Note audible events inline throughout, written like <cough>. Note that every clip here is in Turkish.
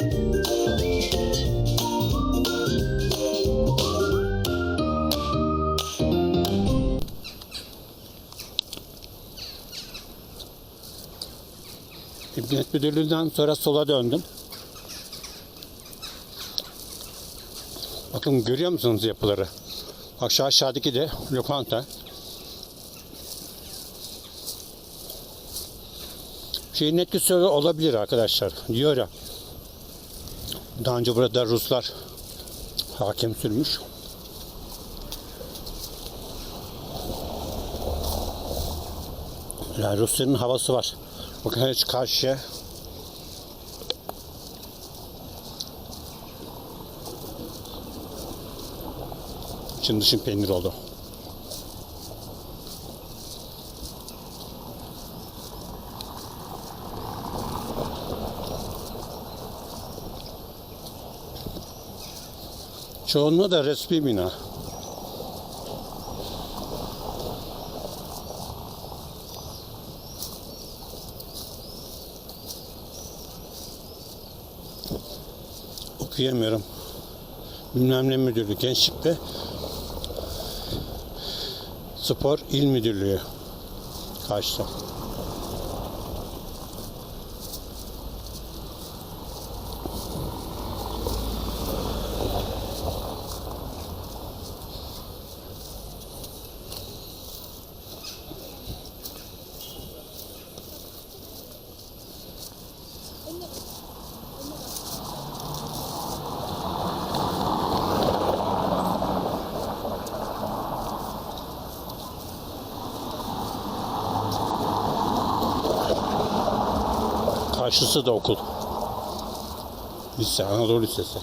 Emniyet Müdürlüğü'nden sonra sola döndüm. Bakın görüyor musunuz yapıları? Aşağı aşağıdaki de lokanta. Şeyin etkisi olabilir arkadaşlar. Diyor ya. Daha önce burada Ruslar hakim sürmüş. Yani Rusya'nın havası var. Bakın hiç karşıya Şimdi dışın peynir oldu. Çoğunluğu da resmi bina. Okuyamıyorum. Bilmem ne müdürlüğü, gençlik ve spor il müdürlüğü karşıda. Karşısı da okul. Lise, Anadolu Lisesi.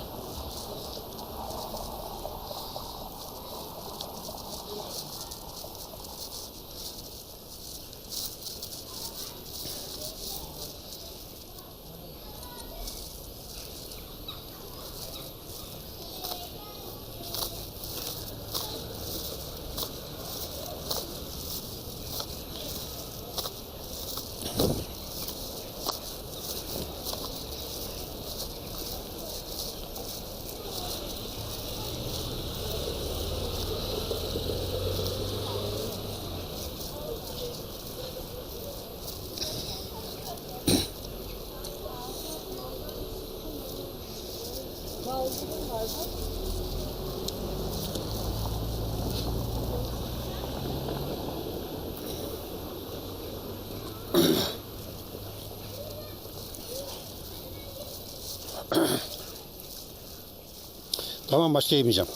Tamam başka yemeyeceğim.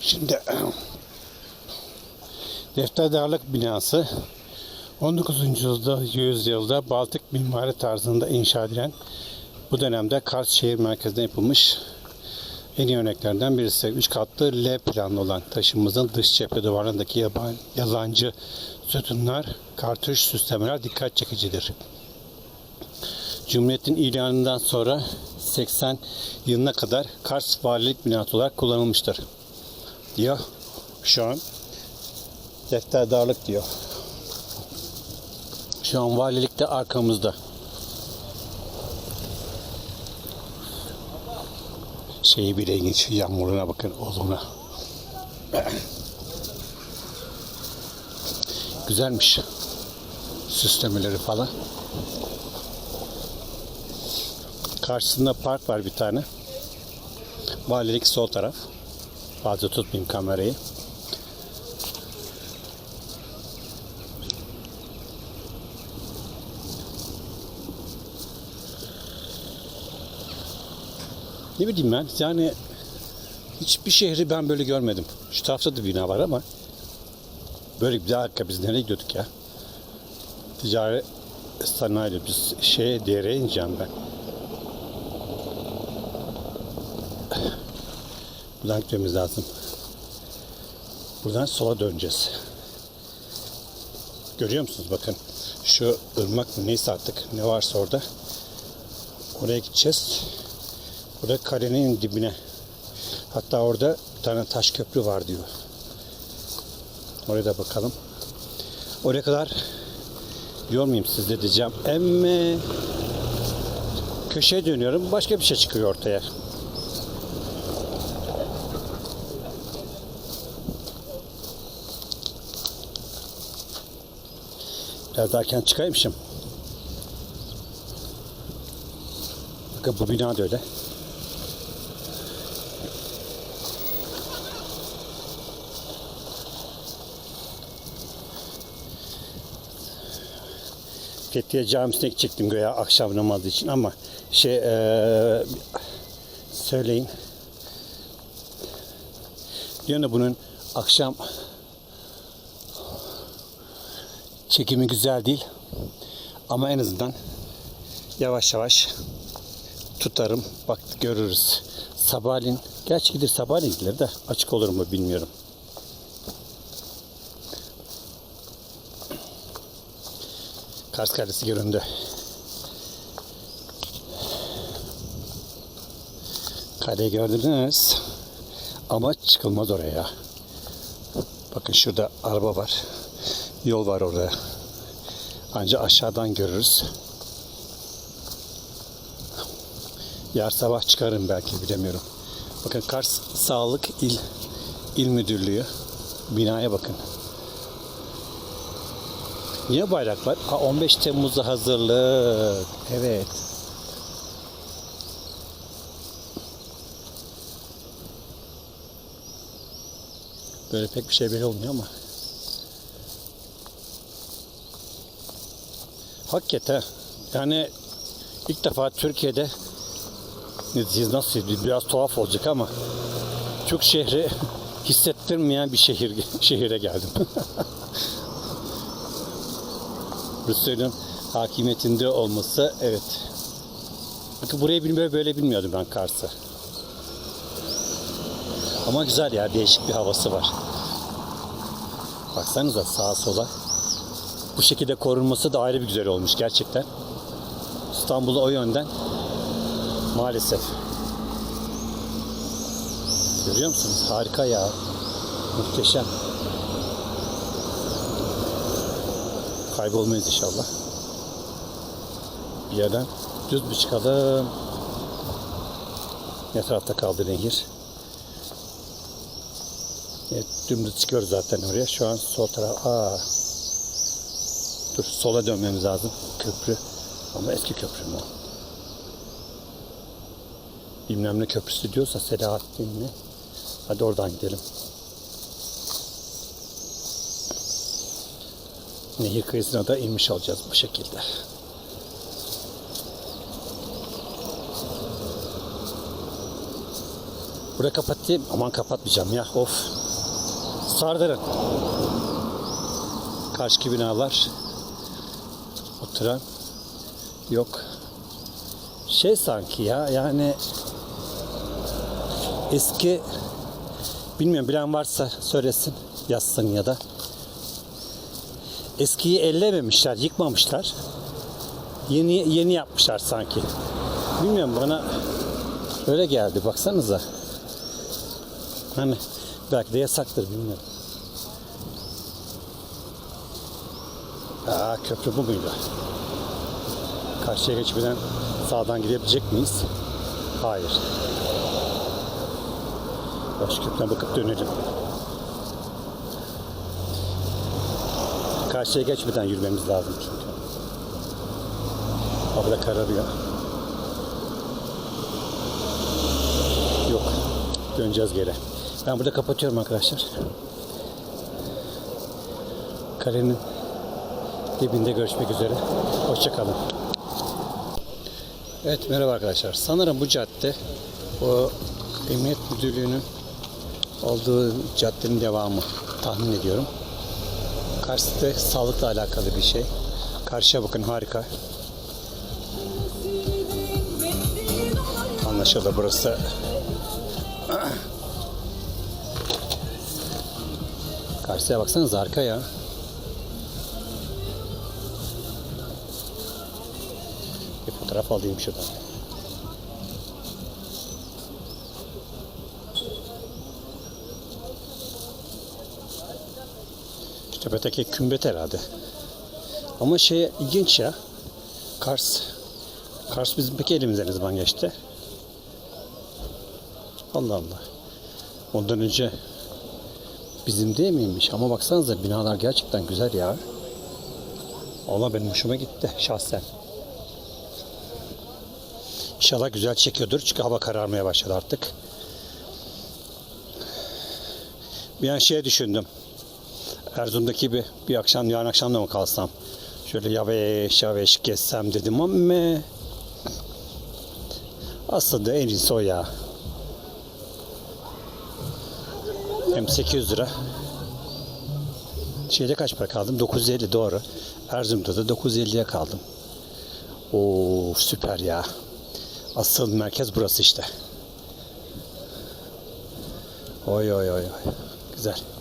Şimdi Defterdarlık binası 19. yüzyılda, yüzyılda Baltık mimari tarzında inşa edilen bu dönemde Kars şehir merkezinde yapılmış en iyi örneklerden birisi. Üç katlı L planlı olan taşımızın dış cephe duvarlarındaki yaban, yalancı sütunlar, kartuş süslemeler dikkat çekicidir. Cumhuriyet'in ilanından sonra 80 yılına kadar Kars Valilik binası olarak kullanılmıştır. Diyor. Şu an defterdarlık diyor. Şu an valilik de arkamızda. Şeyi bile ilginç. Yağmuruna bakın ozona. Güzelmiş. Süslemeleri falan. Karşısında park var bir tane. Valilik sol taraf. Fazla tutmayayım kamerayı. Ne bileyim ben yani hiçbir şehri ben böyle görmedim. Şu tarafta da bina var ama böyle bir dakika biz nereye gidiyorduk ya? Ticari sanayi biz şeye dereye ineceğim ben. Buradan gitmemiz lazım. Buradan sola döneceğiz. Görüyor musunuz bakın. Şu ırmak mı neyse artık ne varsa orada. Oraya gideceğiz. Burada kalenin dibine. Hatta orada bir tane taş köprü var diyor. Oraya da bakalım. Oraya kadar yormayayım sizde diyeceğim. Emme Köşeye dönüyorum. Başka bir şey çıkıyor ortaya. Biraz daha erken çıkaymışım. Bakın bu bina da öyle. Fethiye Camisi'ne gidecektim göya akşam namazı için ama şey eee, söyleyin. Da bunun akşam çekimi güzel değil ama en azından yavaş yavaş tutarım. Bak görürüz. Sabahleyin gerçi gidir sabahleyin gidilir de açık olur mu bilmiyorum. Kars Kalesi göründü. Kale gördünüz. Ama çıkılmaz oraya. Bakın şurada araba var. Yol var orada. Ancak aşağıdan görürüz. Yar sabah çıkarım belki bilemiyorum. Bakın Kars Sağlık İl İl Müdürlüğü binaya bakın. Niye bayrak var? Ha 15 Temmuz'a hazırlık. Evet. Böyle pek bir şey belli olmuyor ama. Hakikaten yani ilk defa Türkiye'de diyeceğiz nasıl biraz tuhaf olacak ama Türk şehri hissettirmeyen bir şehir <laughs> şehire geldim. <laughs> Rusya'nın hakimiyetinde olması evet. Bakın burayı bilmiyorum böyle bilmiyordum ben Kars'ı. Ama güzel ya değişik bir havası var. Baksanıza sağa sola. Bu şekilde korunması da ayrı bir güzel olmuş gerçekten. İstanbul'u o yönden maalesef. Görüyor musunuz? Harika ya. Muhteşem. Kaybolmayız inşallah. Bir yerden düz bir çıkalım. Ne tarafta kaldı nehir? Evet, dümdüz çıkıyoruz zaten oraya. Şu an sol taraf. Aa. Dur, sola dönmemiz lazım. Köprü. Ama eski köprü mü o? Bilmem ne köprüsü diyorsa Selahattin mi? Hadi oradan gidelim. Nehir kıyısına da inmiş olacağız bu şekilde. Burayı kapatayım. Aman kapatmayacağım ya. Of. Sardırın. Karşıki binalar. Oturan yok. Şey sanki ya yani eski bilmiyorum bilen varsa söylesin yazsın ya da eskiyi ellememişler, yıkmamışlar. Yeni yeni yapmışlar sanki. Bilmiyorum bana öyle geldi baksanıza. Hani belki de yasaktır bilmiyorum. Aa, köprü bu muydu? Karşıya geçmeden sağdan gidebilecek miyiz? Hayır. Baş köprüne bakıp dönelim. Karşıya geçmeden yürümemiz lazım çünkü. Havada kararıyor. Yok. Döneceğiz geri. Ben burada kapatıyorum arkadaşlar. Kalenin dibinde görüşmek üzere. Hoşçakalın. Evet merhaba arkadaşlar. Sanırım bu cadde o Emniyet Müdürlüğü'nün olduğu caddenin devamı tahmin ediyorum. Kars'ta sağlıkla alakalı bir şey. Karşıya bakın harika. Anlaşıldı burası. Karşıya baksanız harika ya. Bir fotoğraf alayım şuradan. Tepedeki kümbet herhalde. Ama şey ilginç ya. Kars Kars bizim peki elimizden zaman geçti? Allah Allah. Ondan önce bizim değil miymiş? Ama baksanıza binalar gerçekten güzel ya. Allah benim hoşuma gitti şahsen. İnşallah güzel çekiyordur çünkü hava kararmaya başladı artık. Bir an şey düşündüm. Erzurum'daki bir, bir akşam yarın akşam da mı kalsam? Şöyle yavaş yavaş gezsem dedim ama aslında en iyisi o ya. Hem 800 lira. Şeyde kaç para kaldım? 950 doğru. Erzurum'da da 950'ye kaldım. Oo süper ya. Asıl merkez burası işte. Oy oy oy oy. Güzel.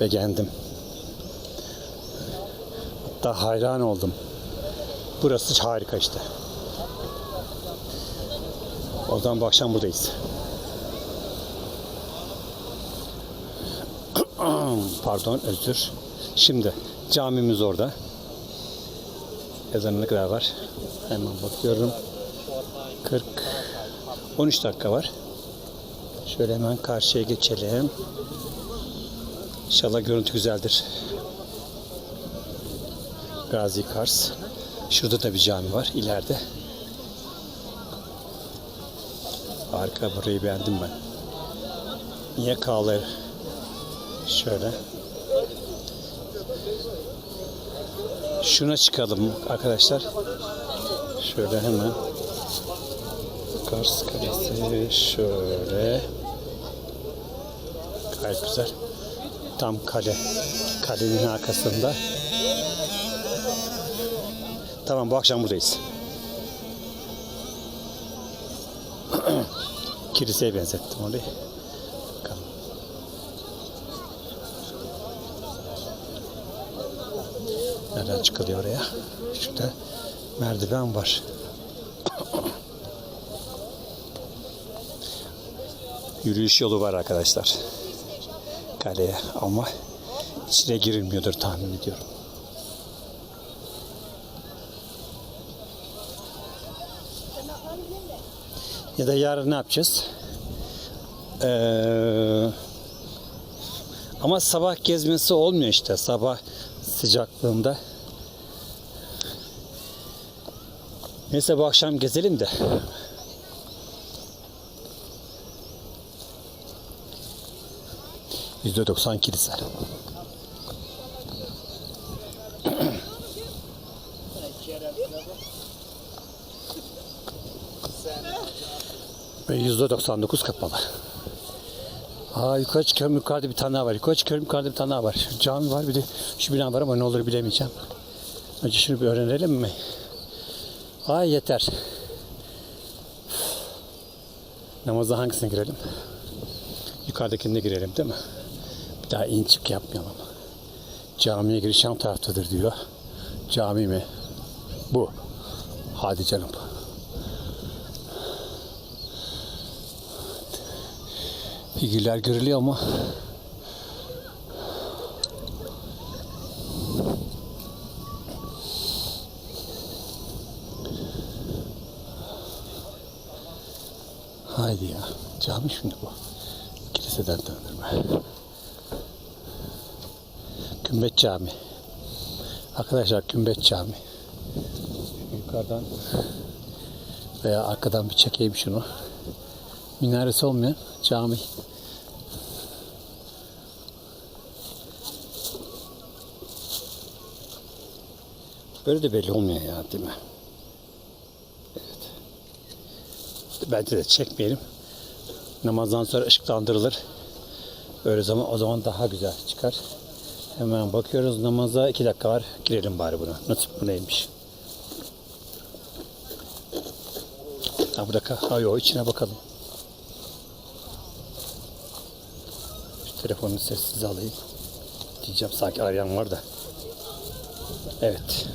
Beğendim. Hatta hayran oldum. Burası harika işte. O zaman bu akşam buradayız. <clears throat> Pardon özür. Şimdi camimiz orada. Ezanına ne kadar var? Hemen bakıyorum. 40 13 dakika var. Şöyle hemen karşıya geçelim. İnşallah görüntü güzeldir. Gazi Kars. Şurada da bir cami var ileride. Harika burayı beğendim ben. Niye kağları? Şöyle. Şuna çıkalım arkadaşlar. Şöyle hemen. Kars Kalesi şöyle. Gayet güzel. Tam kale. Kalenin arkasında. Tamam bu akşam buradayız. <clears throat> Kiliseye benzettim orayı. Bakalım. Nereden çıkılıyor oraya? Şurada merdiven var. <clears throat> Yürüyüş yolu var arkadaşlar. Kaleye ama içine girilmiyordur tahmin ediyorum. Ya da yarın ne yapacağız? Ee, ama sabah gezmesi olmuyor işte. Sabah sıcaklığında. Neyse bu akşam gezelim de. Yüzde doksan kilise. Ve yüzde doksan dokuz kapalı. Aa yukarı çıkıyorum yukarıda bir tane daha var. Yukarı çıkıyorum yukarıda bir tane daha var. Cami var bir de şu bina var ama ne olur bilemeyeceğim. Önce şunu bir öğrenelim mi? Ay yeter. Namaza hangisine girelim? Yukarıdakine girelim değil mi? Daha in çık yapmayalım. Camiye giriş yan taraftadır diyor. Cami mi? Bu. Hadi canım. Figürler görülüyor ama Haydi ya. Cami şimdi bu. Kiliseden döndürme. Kümbet Cami. Arkadaşlar Kümbet Cami. Yukarıdan veya arkadan bir çekeyim şunu. Minaresi olmayan cami. Böyle de belli olmuyor ya değil mi? Evet. Bence de çekmeyelim. Namazdan sonra ışıklandırılır. Öyle zaman o zaman daha güzel çıkar. Hemen bakıyoruz namaza. iki dakika var. Girelim bari buna. Nasip bu neymiş? Ha burada ka- ha, yok, içine bakalım. Şu telefonu sessiz alayım. Diyeceğim sanki arayan var da. Evet.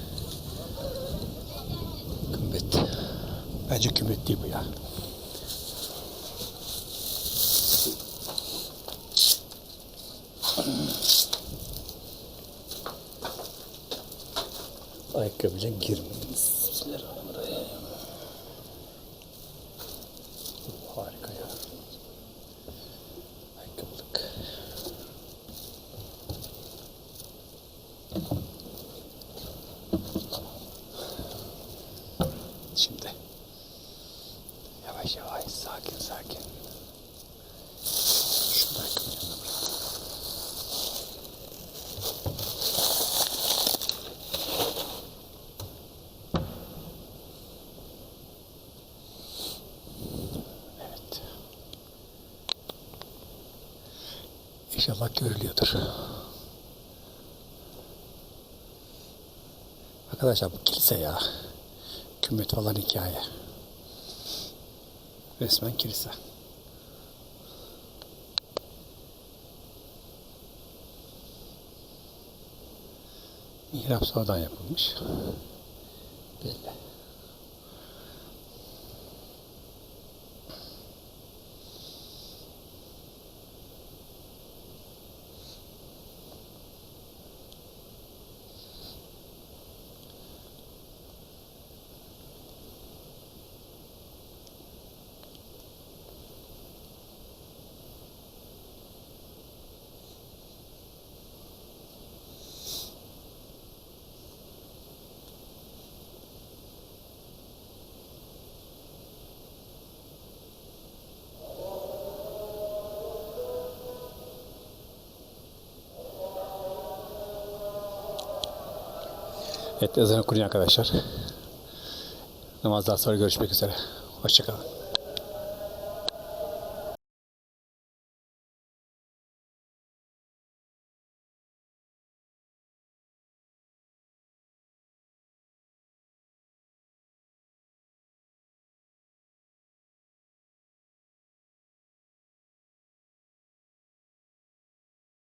Kümbet. Bence kümbet değil bu ya. Ayakkabıyla girmediniz. Bismillahirrahmanirrahim. Yavaş yavaş sakin sakin. Şunu da yanına bırak. Evet. İnşallah görülüyordur. Arkadaşlar bu kilise ya. Kümmet falan hikaye. Resmen kilise. Mihrap sonradan yapılmış. Belli. Evet ezan okunuyor arkadaşlar. Namazdan sonra görüşmek üzere. Hoşçakalın.